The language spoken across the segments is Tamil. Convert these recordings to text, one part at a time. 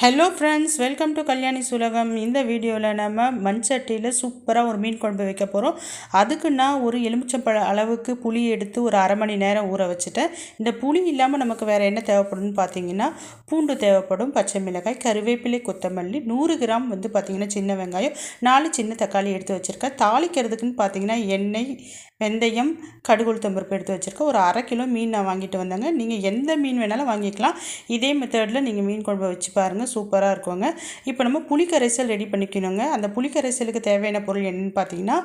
Hello friends welcome to Kalyani சுலகம் இந்த வீடியோவில் நம்ம மண் சட்டியில் சூப்பராக ஒரு மீன் குழம்பு வைக்க போகிறோம் அதுக்கு நான் ஒரு எலுமிச்சம்பழ அளவுக்கு புளி எடுத்து ஒரு அரை மணி நேரம் ஊற வச்சுட்டேன். இந்த புளி இல்லாமல் நமக்கு வேறு என்ன தேவைப்படும்னு பார்த்தீங்கன்னா பூண்டு தேவைப்படும் பச்சை மிளகாய் கருவேப்பிலை கொத்தமல்லி நூறு கிராம் வந்து பார்த்திங்கன்னா சின்ன வெங்காயம் நாலு சின்ன தக்காளி எடுத்து வச்சுருக்கேன். தாளிக்கிறதுக்குன்னு பார்த்தீங்கன்னா எண்ணெய் வெந்தயம் கடுகு உளுத்தம்பருப்பு எடுத்து வச்சுருக்கேன். ஒரு அரை கிலோ மீன் நான் வாங்கிட்டு வந்தேங்க. நீங்கள் எந்த மீன் வேணாலும் வாங்கிக்கலாம். இதே மெத்தடில் நீங்கள் மீன் குழம்பு வச்சு பாருங்கள் சூப்பராக இருக்குங்க. இப்போ நம்ம புளிக்கரைசல் ரெடி பண்ணிக்கணுங்க. அந்த புளிக்கரைசலுக்கு தேவையான பொருள் என்னென்னு பார்த்தீங்கன்னா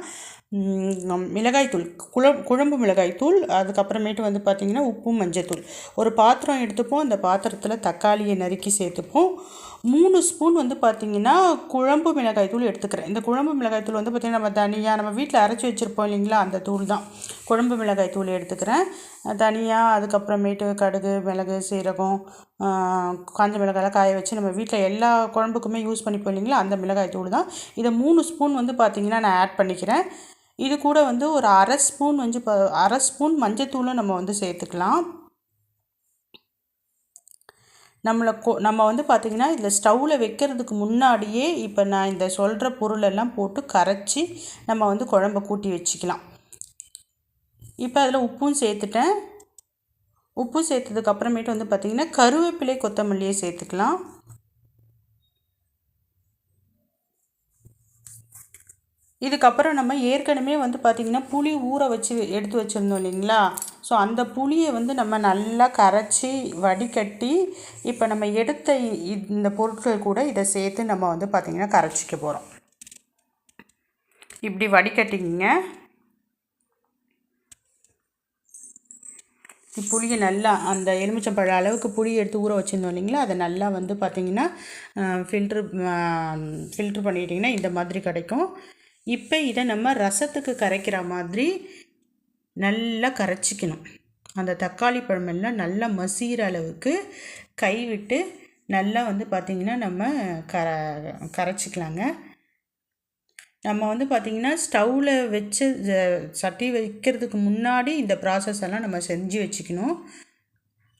மிளகாய்த்தூள் குழ குழம்பு மிளகாய்த்தூள் அதுக்கப்புறமேட்டு வந்து பார்த்திங்கன்னா உப்பு மஞ்சத்தூள். ஒரு பாத்திரம் எடுத்துப்போம். அந்த பாத்திரத்தில் தக்காளியை நறுக்கி சேர்த்துப்போம். மூணு ஸ்பூன் வந்து பார்த்திங்கன்னா குழம்பு மிளகாய் தூள் எடுத்துக்கிறேன். இந்த குழம்பு மிளகாய் தூள் வந்து பார்த்திங்கன்னா நம்ம தனியாக நம்ம வீட்டில் அரைச்சி வச்சுருப்போம் இல்லைங்களா அந்த தூள் தான். குழம்பு மிளகாய் தூள் எடுத்துக்கிறேன். தனியாக அதுக்கப்புறமேட்டு கடுகு மிளகு சீரகம் காஞ்ச மிளகாயெல்லாம் காய வச்சு நம்ம வீட்டில் எல்லா குழம்புக்குமே யூஸ் பண்ணிப்போம் இல்லைங்களா அந்த மிளகாய் தூள் தான். இதை மூணு ஸ்பூன் வந்து பார்த்திங்கன்னா நான் ஆட் பண்ணிக்கிறேன். இது கூட வந்து ஒரு அரை ஸ்பூன் வந்து அரை ஸ்பூன் மஞ்சத்தூளும் நம்ம வந்து சேர்த்துக்கலாம். நம்மளை கொ நம்ம வந்து பார்த்திங்கன்னா இதில் ஸ்டவ்வில் வைக்கிறதுக்கு முன்னாடியே இப்போ நான் இந்த சொல்கிற பொருளெல்லாம் போட்டு கரைச்சி நம்ம வந்து குழம்ப கூட்டி வச்சுக்கலாம். இப்போ அதில் உப்பும் சேர்த்துட்டேன். உப்பு சேர்த்ததுக்கு அப்புறமேட்டு வந்து பார்த்திங்கன்னா கருவேப்பிலை கொத்தமல்லியை சேர்த்துக்கலாம். இதுக்கப்புறம் நம்ம ஏற்கனவே வந்து பார்த்திங்கன்னா புளி ஊற வச்சு எடுத்து வச்சுருந்தோம் இல்லைங்களா? ஸோ அந்த புளியை வந்து நம்ம நல்லா கரைச்சி வடிகட்டி இப்போ நம்ம எடுத்த இந்த பொருட்கள் கூட இதை சேர்த்து நம்ம வந்து பார்த்திங்கன்னா கரைச்சிக்க போகிறோம் இப்படி வடிகட்டிங்க புளியை நல்லா அந்த எலுமிச்சம்பழம் அளவுக்கு புளி எடுத்து ஊற வச்சுருந்தோம் இல்லைங்களா? அதை நல்லா வந்து பார்த்திங்கன்னா ஃபில்ட்ரு ஃபில்ட்ரு பண்ணிட்டிங்கன்னா இந்த மாதிரி கிடைக்கும். இப்போ இதை நம்ம ரசத்துக்கு கரைக்கிற மாதிரி நல்லா கரைச்சிக்கணும். அந்த தக்காளி பழமெல்லாம் நல்லா மசிகிற அளவுக்கு கைவிட்டு நல்லா வந்து பார்த்திங்கன்னா நம்ம கர கரைச்சிக்கலாங்க. நம்ம வந்து பார்த்திங்கன்னா ஸ்டவ்வில் வச்சு சட்டி வைக்கிறதுக்கு முன்னாடி இந்த ப்ராசஸ் எல்லாம் நம்ம செஞ்சு வச்சுக்கணும்.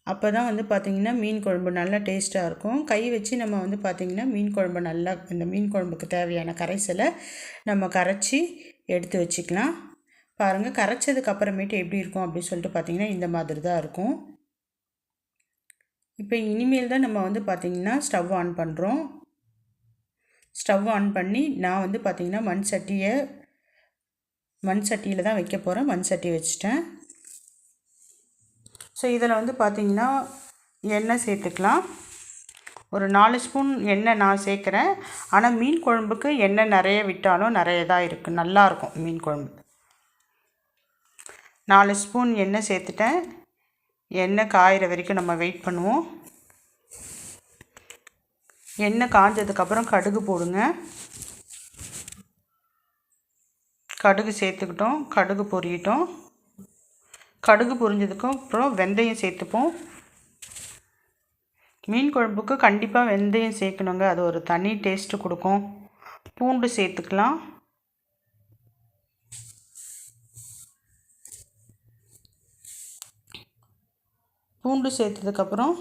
அப்போ தான் வந்து பார்த்திங்கன்னா மீன் குழம்பு நல்லா டேஸ்ட்டாக இருக்கும். கை வச்சு நம்ம வந்து பார்த்திங்கன்னா மீன் குழம்பு நல்லா இந்த மீன் குழம்புக்கு தேவையான கரைசலை நம்ம கரைச்சி எடுத்து வச்சுக்கலாம். பாருங்கள் கரைச்சதுக்கு அப்புறமேட்டு எப்படி இருக்கும் அப்படின்னு சொல்லிட்டு பார்த்திங்கன்னா இந்த மாதிரி தான் இருக்கும். இப்போ இனிமேல் தான் நம்ம வந்து பார்த்திங்கன்னா ஸ்டவ் ஆன் பண்ணுறோம் ஸ்டவ் ஆன் பண்ணி நான் வந்து பார்த்திங்கன்னா மண் சட்டியை மண் சட்டியில் தான் வைக்க போகிறேன் மண் சட்டி வச்சுட்டேன். ஸோ இதில் வந்து பார்த்திங்கன்னா எண்ணெய் சேர்த்துக்கலாம். ஒரு நாலு ஸ்பூன் எண்ணெய் நான் சேர்க்குறேன். ஆனால் மீன் குழம்புக்கு எண்ணெய் நிறைய விட்டாலும் நிறைய தான் இருக்குது. நல்லாயிருக்கும் மீன் குழம்பு. நாலு ஸ்பூன் எண்ணெய் சேர்த்துட்டேன். எண்ணெய் காயிற வரைக்கும் நம்ம வெயிட் பண்ணுவோம். எண்ணெய் காஞ்சதுக்கப்புறம் கடுகு போடுங்க. கடுகு சேர்த்துக்கிட்டோம். கடுகு பொரியட்டும். கடுகு பொரிஞ்சதுக்கும் அப்புறம் வெந்தயம் சேர்த்துப்போம். மீன் குழம்புக்கு கண்டிப்பாக வெந்தயம் சேர்க்கணுங்க. அது ஒரு தனி டேஸ்ட்டு கொடுக்கும். பூண்டு சேர்த்துக்கலாம். பூண்டு சேர்த்ததுக்கப்புறம்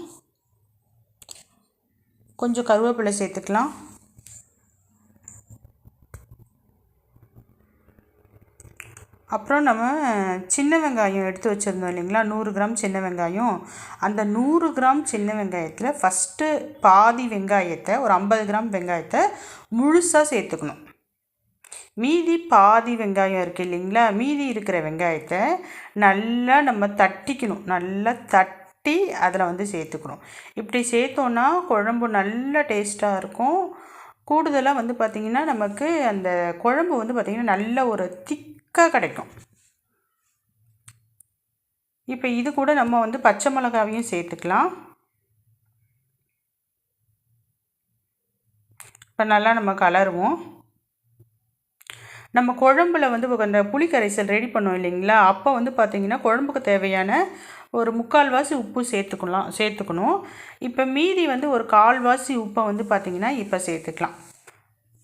கொஞ்சம் கருவேப்பிலை சேர்த்துக்கலாம். அப்புறம் நம்ம சின்ன வெங்காயம் எடுத்து வச்சுருந்தோம் இல்லைங்களா? நூறு கிராம் சின்ன வெங்காயம். அந்த நூறு கிராம் சின்ன வெங்காயத்தில் ஃபஸ்ட்டு பாதி வெங்காயத்தை ஒரு ஐம்பது கிராம் வெங்காயத்தை முழுசாக சேர்த்துக்கணும். மீதி பாதி வெங்காயம் இருக்குது இல்லைங்களா? மீதி இருக்கிற வெங்காயத்தை நல்லா நம்ம தட்டிக்கணும். நல்லா தட்டி அதில் வந்து சேர்த்துக்கணும். இப்படி சேர்த்தோன்னா குழம்பு நல்ல டேஸ்ட்டாக இருக்கும். கூடுதலாக வந்து பார்த்திங்கன்னா நமக்கு அந்த குழம்பு வந்து பார்த்திங்கன்னா நல்ல ஒரு திக்காக கிடைக்கும். இப்போ இது கூட நம்ம வந்து பச்சை மிளகாவையும் சேர்த்துக்கலாம். இப்போ நல்லா நம்ம கலருவோம். நம்ம குழம்புல வந்து அந்த புளி கரைசல் ரெடி பண்ணோம் இல்லைங்களா? அப்போ வந்து பார்த்திங்கன்னா குழம்புக்கு தேவையான ஒரு முக்கால்வாசி உப்பு சேர்த்துக்கலாம் சேர்த்துக்கணும். இப்போ மீதி வந்து ஒரு கால்வாசி உப்பை வந்து பார்த்திங்கன்னா இப்போ சேர்த்துக்கலாம்.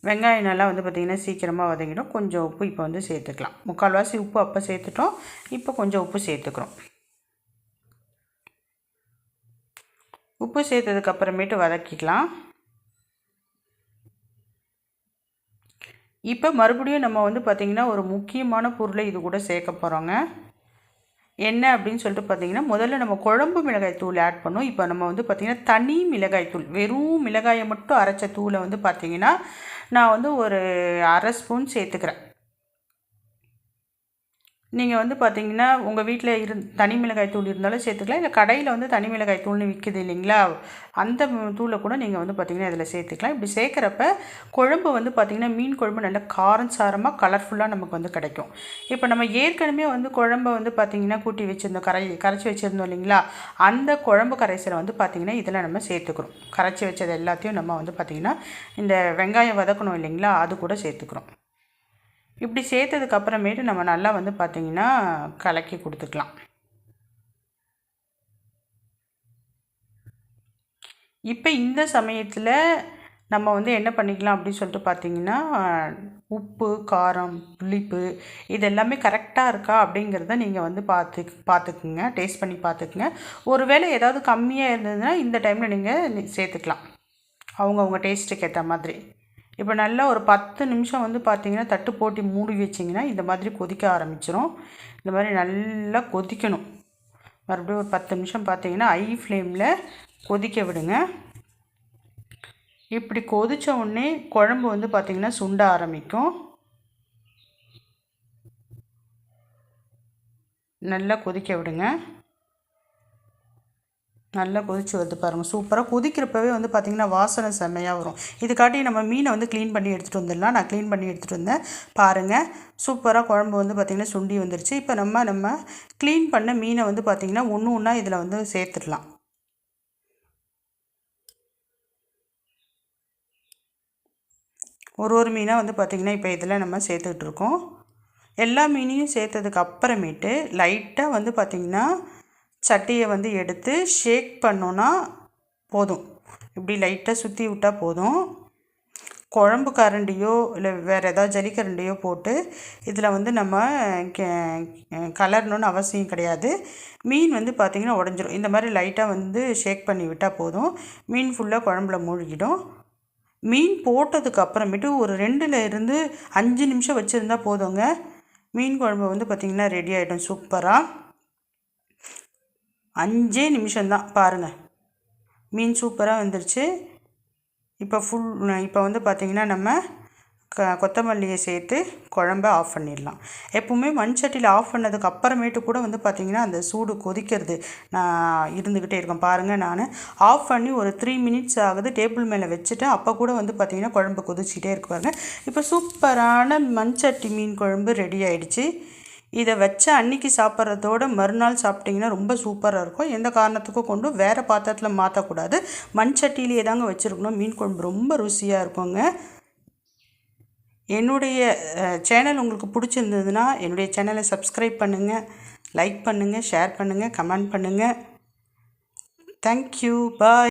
வெங்காயம் நல்லா வந்து பார்த்திங்கன்னா சீக்கிரமாக வதங்கிடும். கொஞ்சம் உப்பு இப்போ வந்து சேர்த்துக்கலாம். முக்கால்வாசி உப்பு அப்போ சேர்த்துட்டோம். இப்போ கொஞ்சம் உப்பு சேர்த்துக்கிறோம். உப்பு சேர்த்ததுக்கப்புறமேட்டு வதக்கிக்கலாம். இப்போ மறுபடியும் நம்ம வந்து பார்த்திங்கன்னா ஒரு முக்கியமான பொருளை இது கூட சேர்க்க போகிறோங்க என்ன அப்படின்னு சொல்லிட்டு பார்த்தீங்கன்னா முதல்ல நம்ம குழம்பு மிளகாய் தூள் ஆட் பண்ணோம். இப்போ நம்ம வந்து பார்த்திங்கன்னா தனி மிளகாய் தூள் வெறும் மிளகாயை மட்டும் அரைச்ச தூளை வந்து பார்த்திங்கன்னா நான் வந்து ஒரு அரை ஸ்பூன் சேர்த்துக்கிறேன். நீங்கள் வந்து பார்த்தீங்கன்னா உங்கள் வீட்டில் இரு தனி மிளகாய் தூள் இருந்தாலும் சேர்த்துக்கலாம். இல்லை கடையில் வந்து தனி மிளகாய் தூள்னு விற்கிது இல்லைங்களா? அந்த தூளை கூட நீங்கள் வந்து பார்த்திங்கன்னா இதில் சேர்த்துக்கலாம். இப்படி சேர்க்குறப்ப குழம்பு வந்து பார்த்திங்கன்னா மீன் குழம்பு நல்ல காரம் சாரமாக கலர்ஃபுல்லாக நமக்கு வந்து கிடைக்கும். இப்போ நம்ம ஏற்கனவே வந்து குழம்பை வந்து பார்த்திங்கன்னா கூட்டி வச்சுருந்தோம். கரை கரைச்சி வச்சுருந்தோம் இல்லைங்களா? அந்த குழம்பு கரைசலை வந்து பார்த்திங்கன்னா இதில் நம்ம சேர்த்துக்கிறோம். கரைச்சி வச்சது எல்லாத்தையும் நம்ம வந்து பார்த்திங்கன்னா இந்த வெங்காயம் வதக்கணும் இல்லைங்களா? அது கூட சேர்த்துக்கிறோம். இப்படி சேர்த்ததுக்கு அப்புறமேட்டு நம்ம நல்லா வந்து பார்த்திங்கன்னா கலக்கி கொடுத்துக்கலாம். இப்போ இந்த சமயத்தில் நம்ம வந்து என்ன பண்ணிக்கலாம் அப்படின்னு சொல்லிட்டு பார்த்தீங்கன்னா உப்பு காரம் புளிப்பு இது எல்லாமே கரெக்டாக இருக்கா அப்படிங்கிறத நீங்கள் வந்து பார்த்து பார்த்துக்குங்க டேஸ்ட் பண்ணி பார்த்துக்குங்க ஒருவேளை ஏதாவது கம்மியாக இருந்ததுன்னா இந்த டைமில் நீங்கள் சேர்த்துக்கலாம். அவங்கவுங்க டேஸ்ட்டுக்கு ஏற்ற மாதிரி. இப்போ நல்லா ஒரு பத்து நிமிஷம் வந்து பார்த்திங்கன்னா தட்டு போட்டி மூடி வச்சிங்கன்னா இந்த மாதிரி கொதிக்க ஆரம்பிச்சிடும் இந்த மாதிரி நல்லா கொதிக்கணும். மறுபடியும் ஒரு பத்து நிமிஷம் பார்த்திங்கன்னா ஐ ஃப்ளேமில் கொதிக்க விடுங்க. இப்படி கொதித்த உடனே குழம்பு வந்து பார்த்திங்கன்னா சுண்ட ஆரம்பிக்கும். நல்லா கொதிக்க விடுங்க. நல்லா கொதிச்சு வருது பாருங்கள் சூப்பராக கொதிக்கிறப்பவே வந்து பார்த்திங்கன்னா வாசனை செம்மையாக வரும். இதுக்காட்டி நம்ம மீனை வந்து க்ளீன் பண்ணி எடுத்துகிட்டு வந்துடலாம். நான் க்ளீன் பண்ணி எடுத்துகிட்டு வந்தேன். பாருங்கள் சூப்பராக குழம்பு வந்து பார்த்திங்கன்னா சுண்டி வந்துருச்சு. இப்போ நம்ம நம்ம க்ளீன் பண்ண மீனை வந்து பார்த்திங்கன்னா ஒன்று ஒன்றா இதில் வந்து சேர்த்துடலாம். ஒரு ஒரு மீனாக வந்து பார்த்திங்கன்னா இப்போ இதில் நம்ம சேர்த்துக்கிட்டு இருக்கோம். எல்லா மீனையும் சேர்த்ததுக்கு அப்புறமேட்டு லைட்டாக வந்து பார்த்திங்கன்னா சட்டியை வந்து எடுத்து ஷேக் பண்ணோன்னா போதும். இப்படி லைட்டாக சுற்றி விட்டால் போதும். குழம்பு கரண்டியோ இல்லை வேறு ஏதாவது ஜலிக்கரண்டியோ போட்டு இதில் வந்து நம்ம கலரணுன்னு அவசியம் கிடையாது. மீன் வந்து பார்த்திங்கன்னா உடஞ்சிரும். இந்த மாதிரி லைட்டாக வந்து ஷேக் பண்ணி விட்டால் போதும். மீன் ஃபுல்லாக குழம்புல மூழ்கிடும். மீன் போட்டதுக்கு அப்புறமேட்டு ஒரு ரெண்டில் இருந்து அஞ்சு நிமிஷம் வச்சுருந்தா போதுங்க. மீன் குழம்பு வந்து பார்த்திங்கன்னா ரெடி ஆகிடும் சூப்பராக அஞ்சே நிமிஷம்தான் பாருங்கள் மீன் சூப்பராக வந்துருச்சு. இப்போ ஃபுல் இப்போ வந்து பார்த்திங்கன்னா நம்ம க கொத்தமல்லியை சேர்த்து குழம்ப ஆஃப் பண்ணிடலாம். எப்போவுமே மண் சட்டியில் ஆஃப் பண்ணதுக்கு அப்புறமேட்டு கூட வந்து பார்த்திங்கன்னா அந்த சூடு கொதிக்கிறது நான் இருந்துக்கிட்டே இருக்கேன் பாருங்கள் நான் ஆஃப் பண்ணி ஒரு த்ரீ மினிட்ஸ் ஆகுது டேபிள் மேலே வச்சுட்டு அப்போ கூட வந்து பார்த்திங்கன்னா குழம்பு கொதிச்சிட்டே இருக்குவாங்க இப்போ சூப்பரான மண் சட்டி மீன் குழம்பு ரெடி ஆகிடுச்சு இதை வச்ச அன்னைக்கு சாப்பிட்றதோட மறுநாள் சாப்பிட்டிங்கன்னா ரொம்ப சூப்பராக இருக்கும். எந்த காரணத்துக்கும் கொண்டு வேறு பாத்திரத்தில் மாற்றக்கூடாது மண் சட்டியிலேயே தாங்க வச்சுருக்கணும். மீன் குழம்பு ரொம்ப ருசியாக இருக்குங்க. என்னுடைய சேனல் உங்களுக்கு பிடிச்சிருந்ததுன்னா என்னுடைய சேனலை சப்ஸ்கிரைப் பண்ணுங்கள் லைக் பண்ணுங்கள் ஷேர் பண்ணுங்கள் கமெண்ட் பண்ணுங்கள் தேங்க்யூ பாய்